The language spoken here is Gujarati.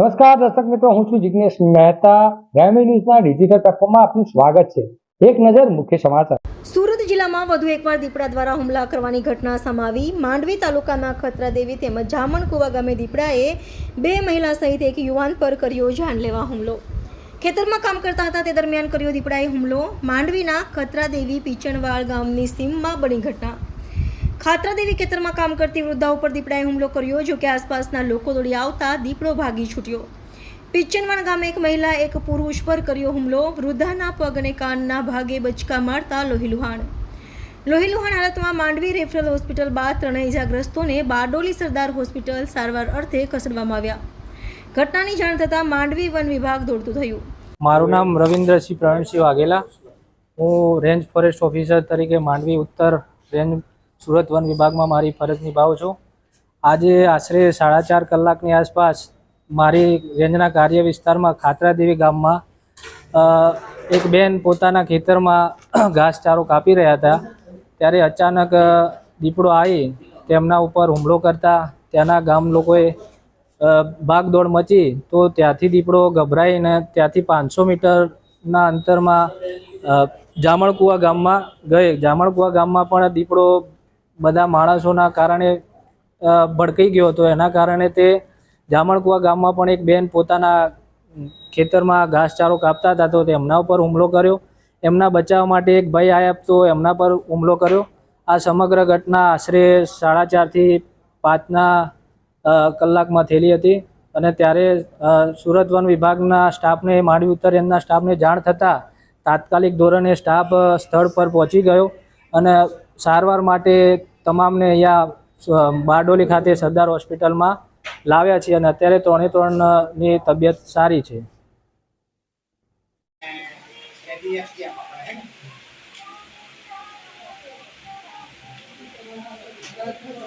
નમસ્કાર દર્શક મિત્રો, હું છું જિજ્ઞેશ મહેતા. ગ્રામીણ ન્યૂઝના ડિજિટલ પ્લેટફોર્મમાં આપનું સ્વાગત છે. એક નજર મુખ્ય સમાચાર. સુરત જિલ્લામાં વધુ એકવાર દીપડા દ્વારા હુમલા કરવાની ઘટના સમાવી. માંડવી તાલુકાના ખત્રાદેવી તેમજ જામણકુવા ગામે દીપડાએ બે મહિલા સહિત એક યુવાન પર કર્યો જાનલેવા હુમલો. ખેતરમાં કામ કરતા હતા તે દરમિયાન કર્યો દીપડાએ હુમલો. માંડવીના ખત્રાદેવી પીચણવાડ ગામની સીમમાં બની ઘટના. ખાતરાદેવી ખેતરમાં કામ કરતી વૃદ્ધા ઉપર દીપડાએ હુમલો કર્યો, જો કે આસપાસના લોકો દોડી આવતા દીપડો ભાગી છૂટ્યો. પિચ્ચનવાડ ગામે એક મહિલા એક પુરુષ પર કર્યો હુમલો. વૃદ્ધાના પગ અને કાનના ભાગે બચકા મારતા લોહીલુહાણ. લોહીલુહાણ હાલતમાં માંડવી રેફરલ હોસ્પિટલ બાદ ત્રણેય ઇજાગ્રસ્તોને બારડોલી સરદાર હોસ્પિટલ સારવાર અર્થે ખસેડવામાં આવ્યા. ઘટનાની જાણ થતાં માંડવી વન વિભાગ દોડતું થયું. મારું નામ રવિન્દ્રસિંહ પ્રવીણસિંહ વાઘેલા. હું રેન્જ ફોરેસ્ટ ઓફિસર તરીકે માંડવી ઉત્તર રેન્જ સુરત વન વિભાગમાં મારી ફરજ નિભાવું છું. આજે આશરે સાડા ચાર કલાકની આસપાસ મારી રેન્જના કાર્ય વિસ્તારમાં ખાતરાદેવી ગામમાં એક બેન પોતાના ખેતરમાં ઘાસચારો કાપી રહ્યા હતા. ત્યારે અચાનક દીપડો આવી, તેમના ઉપર હુમલો કરતા ત્યાંના ગામ લોકોએ ભાગદોડ મચી તો ત્યાંથી દીપડો ગભરાઈને ત્યાંથી પાંચસો મીટરના અંતરમાં જામણકુવા ગામમાં ગઈ. જામણકુવા ગામમાં પણ દીપડો બધા માણસોના કારણે ભડકાઈ ગયો હતો. એના કારણે તે જામણકુવા ગામમાં પણ એક બેન પોતાના ખેતરમાં ઘાસચારો કાપતા હતા તો તેમના ઉપર હુમલો કર્યો. એમના બચાવ માટે એક ભાઈ આયા તો એમના પર હુમલો કર્યો. આ સમગ્ર ઘટના આશરે સાડા ચારથી પાંચના કલાકમાં થયેલી હતી અને ત્યારે સુરત વન વિભાગના સ્ટાફને માંડવી ઉત્તર એમના સ્ટાફને જાણ થતાં તાત્કાલિક ધોરણે સ્ટાફ સ્થળ પર પહોંચી ગયો અને સારવાર માટે તમામને અહીંયા બારડોલી ખાતે સરદાર હોસ્પિટલમાં લાવ્યા છીએ અને અત્યારે ત્રણે ત્રણની તબિયત સારી છે Thank you.